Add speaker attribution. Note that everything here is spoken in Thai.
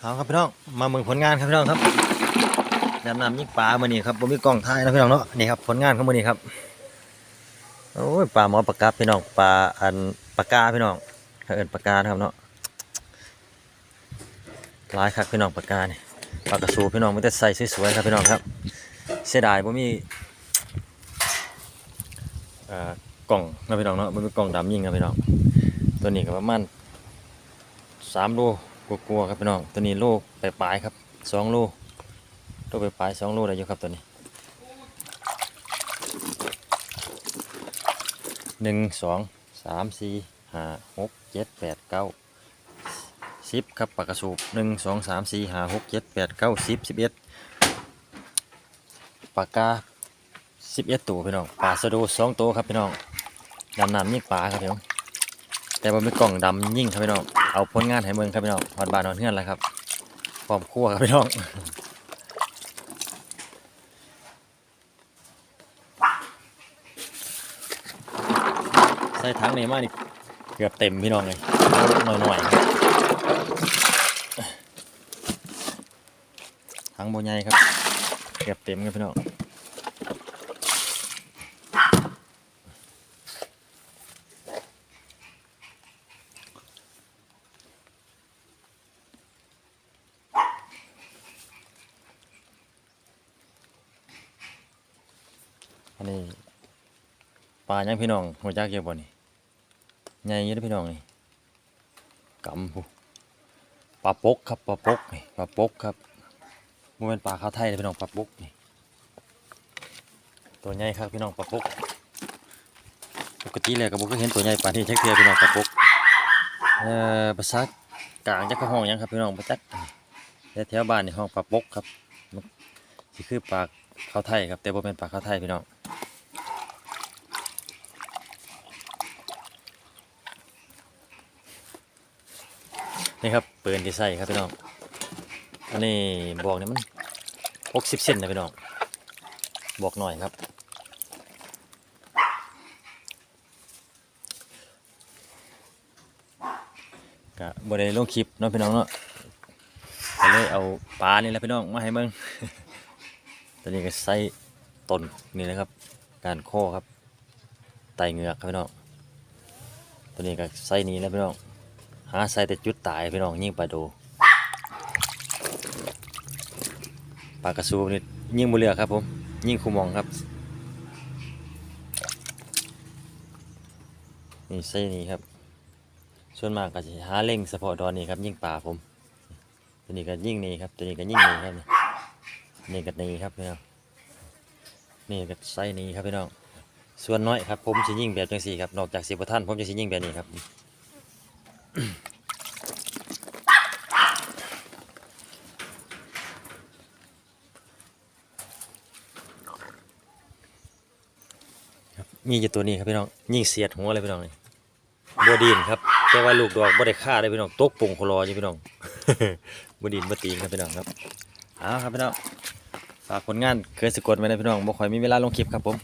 Speaker 1: เอาครับพี่น้องมาเมืองผลงานครับพี่น้องครับดำน้ำยิงปลามานี่ครับผมมีกล้องถ่ายนะพี่น้องเนาะนี่ครับผลงานของมันนี่ครับโอ้ยปลาหมอปลากาพี่น้องปลาอันปลากาพี่น้องเขาเอินปลากานะครับเนาะหลายครับพี่น้องปลากานี่ปลากระสูพี่น้องมันจะใส่สวยๆครับพี่น้องครับ เสียดายผมมีอ่อกล่องนะพี่น้องเนาะผมมีกล่องดำยิงครับพี่น้องตัวนี้ก็ประมาณสามโล กลัวๆครับพี่น้องตัวนี้โลปลายๆครับสองโลโลปลายๆสองโลได้อยู่ครับตัวนี้หนึ่งสองสามสี่ห้าหกเจ็ดแปดเก้าสิบครับปากกระสูบหนึ่งสองสามสี่ห้าหกเจ็ดแปดเก้าสิบสิบเอ็ดปากกาสิบเอ็ดตัวพี่น้องปลาสะดูสองตัวครับพี่น้องดำน้ำยิ่งปลาครับพี่น้องแต่ว่ามีกล่องดำยิ่งครับพี่น้อง เอาผลงานให้เมืองครับพี่น้องฮอดบานนอนเฮือนแล้วครับพร้อมคั่วครับพี่น้องใส่ถังนี่มานี่เกือบเต็มพี่น้องเลยหน่อยหน่อยๆถังโบใหญ่ครับ เกือบเต็มครับพี่น้อง อันนี้ปลายังพี่น้องหัวจักเยอะบ่นี่ใหญ่อยี่เด้อพี่น้องนี่กำผู้ปลาปกครับปลาปกนี่ปลาปกครับมันเป็นปลาข้าวไทยเลยพี่น้องปลาปกนี่ตัวใหญ่ครับพี่น้องปลาปกปกติเลยก็บ่เคยเห็นตัวใหญ่ปลานนี้จักเทื่อพี่น้องปลาปกเอ่อภาษากลางจักเขาห้องยังครับพี่น้องบ่จักแต่แถวบ้านในห้องปลาปกครับมันคือปลาข้าวไทยครับแต่บ่เป็นปลาข้าวไทยพี่น้อง นี่ครับปืนที่ใส่ครับพี่น้อง อันนี้บอกเนี่ยมันหกสิบเซนนะพี่น้อง บอกหน่อยครับ กะบได้ลงคลิปเนาะพี่น้องเนาะก็เลยเอาปลานี่แหละพี่น้องมาให้เบิ่งตอนนี้ก็ใส่ต้นนี่นะครับ การข้อครับไตเหงือกครับพี่น้องตัวนี้ก็ใส่นี้แล้วพี่น้อง หาใส่แต่จุดตายพี่น้องยิงปลาโดปลากระสูนี่ยิงบุเรือครับผมยิงคูมองครับนี่ใส่นี่ครับ ส่วนมากก็จะหาเล่งเฉพาะดอนนี่ครับ ยิงปลาผม ตัวนี้ก็ยิงนี่ครับ ตัวนี้ก็ยิงนี่ครับนี่นี่ก็นี่ครับพี่น้องนี่ก็ใส่นี่ครับพี่น้องส่วนน้อยครับ ผมจะยิงแบบจังสี่ครับ นอกจากสิบท่านผมจะสิยิงแบบนี้ครับ มีอยู่ตัวนี้ครับพี่น้องยิงเสียดหัวเลยพี่น้องนี่บดินครับแต่ว่าลูกดอกบ่ได้ฆ่าได้พี่น้องตกปุ่งคลออยู่พี่น้องบดินบ่ตีนครับพี่น้องครับเอาครับพี่น้องฝากผลงานเคยสะกดไว้นะพี่น้องบ่ค่อยมีเวลาลงคลิปครับผม